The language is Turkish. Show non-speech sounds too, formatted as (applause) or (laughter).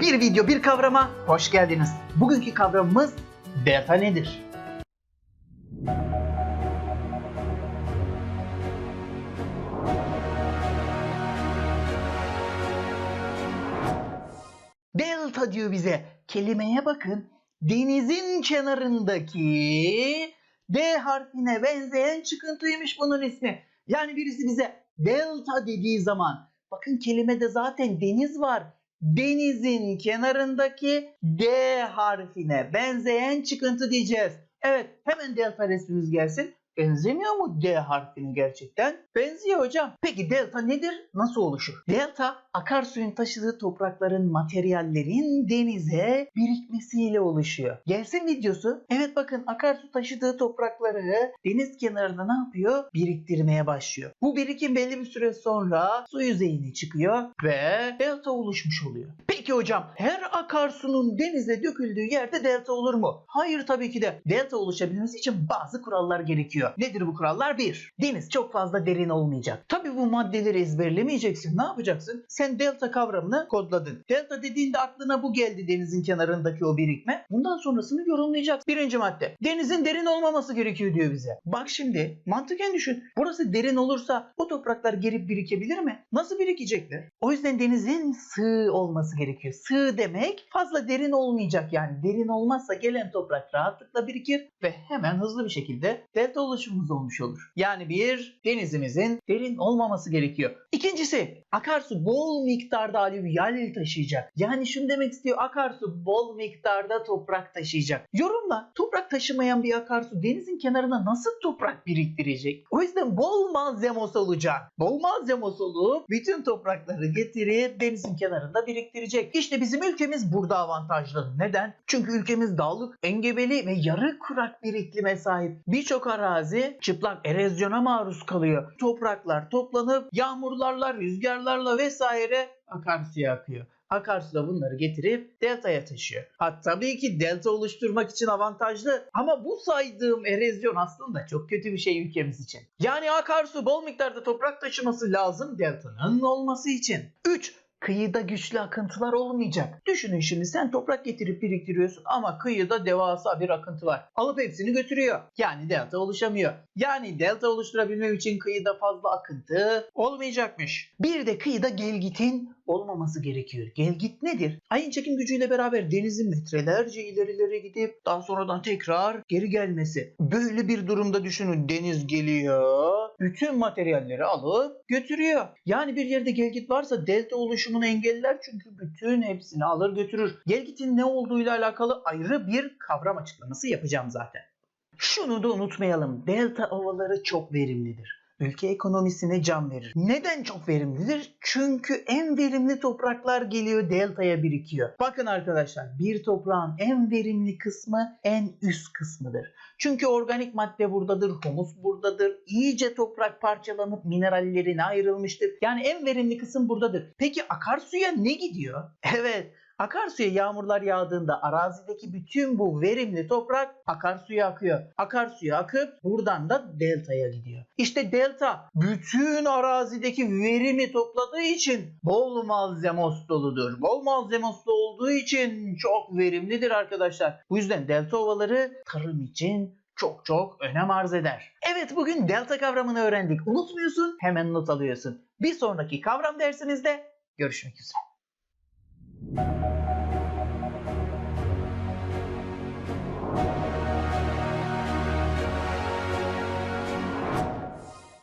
Bir video bir kavrama hoş geldiniz. Bugünkü kavramımız delta nedir? Delta diyor bize. Kelimeye bakın. Denizin kenarındaki D harfine benzeyen çıkıntıymış bunun ismi. Yani birisi bize delta dediği zaman bakın kelimede zaten deniz var. Denizin kenarındaki D harfine benzeyen çıkıntı diyeceğiz. Evet hemen delta resmimiz gelsin. Benzemiyor mu D harfine gerçekten? Benziyor hocam. Peki delta nedir? Nasıl oluşur? Delta akarsuyun taşıdığı toprakların materyallerin denize birikmesiyle oluşuyor. Gelsin videosu. Evet bakın akarsu taşıdığı toprakları deniz kenarında ne yapıyor? Biriktirmeye başlıyor. Bu birikim belli bir süre sonra su yüzeyine çıkıyor ve delta oluşmuş oluyor. Peki hocam her akarsunun denize döküldüğü yerde delta olur mu? Hayır tabii ki de. Delta oluşabilmesi için bazı kurallar gerekiyor. Nedir bu kurallar? 1. Deniz çok fazla derin olmayacak. Tabii bu maddeleri ezberlemeyeceksin. Ne yapacaksın? Sen delta kavramını kodladın. Delta dediğinde aklına bu geldi denizin kenarındaki o birikme. Bundan sonrasını yorumlayacaksın. Birinci madde. Denizin derin olmaması gerekiyor diyor bize. Bak şimdi mantıken düşün. Burası derin olursa o topraklar gerip birikebilir mi? Nasıl birikecekler? O yüzden denizin sığ olması gerekiyor. Sığ demek fazla derin olmayacak yani. Derin olmazsa gelen toprak rahatlıkla birikir ve hemen hızlı bir şekilde delta oluşumumuz olmuş olur. Yani bir denizimizin derin olmaması gerekiyor. İkincisi akarsu bol miktarda alüvyal taşıyacak. Yani şunu demek istiyor akarsu bol miktarda toprak taşıyacak. Yorumla toprak taşımayan bir akarsu denizin kenarına nasıl toprak biriktirecek? O yüzden bol malzemos olacak. Bol malzemos olup bütün toprakları getirip denizin kenarında biriktirecek. İşte bizim ülkemiz burada avantajlı. Neden? Çünkü ülkemiz dağlık, engebeli ve yarı kurak bir iklime sahip. Birçok arazi çıplak erozyona maruz kalıyor. Topraklar toplanıp yağmurlarla, rüzgarlarla vesaire akarsuya akıyor. Akarsu da bunları getirip deltaya taşıyor. Ha tabii ki delta oluşturmak için avantajlı ama bu saydığım erozyon aslında çok kötü bir şey ülkemiz için. Yani akarsu bol miktarda toprak taşıması lazım deltanın olması için. 3. Kıyıda güçlü akıntılar olmayacak. Düşünün şimdi sen toprak getirip biriktiriyorsun ama kıyıda devasa bir akıntı var. Alıp hepsini götürüyor. Yani delta oluşamıyor. Yani delta oluşturabilmem için kıyıda fazla akıntı olmayacakmış. Bir de kıyıda gelgitin olmaması gerekiyor. Gelgit nedir? Ayın çekim gücüyle beraber denizin metrelerce ilerilere gidip daha sonradan tekrar geri gelmesi. Böyle bir durumda düşünün deniz geliyor, bütün materyalleri alıp götürüyor. Yani bir yerde gelgit varsa delta oluşumunu engeller çünkü bütün hepsini alır götürür. Gelgitin ne olduğuyla alakalı ayrı bir kavram açıklaması yapacağım zaten. Şunu da unutmayalım. Delta ovaları çok verimlidir. Ülke ekonomisine can verir. Neden çok verimlidir? Çünkü en verimli topraklar geliyor deltaya birikiyor. Bakın arkadaşlar bir toprağın en verimli kısmı en üst kısmıdır. Çünkü organik madde buradadır, humus buradadır. İyice toprak parçalanıp minerallerine ayrılmıştır. Yani en verimli kısım buradadır. Peki akarsuya ne gidiyor? (laughs) Evet Akarsuya yağmurlar yağdığında arazideki bütün bu verimli toprak akarsuya akıyor. Akarsuya akıp buradan da deltaya gidiyor. İşte delta bütün arazideki verimi topladığı için bol malzemos doludur. Bol malzemoslu olduğu için çok verimlidir arkadaşlar. Bu yüzden delta ovaları tarım için çok çok önem arz eder. Evet bugün delta kavramını öğrendik. Unutmuyorsun hemen not alıyorsun. Bir sonraki kavram dersimizde görüşmek üzere.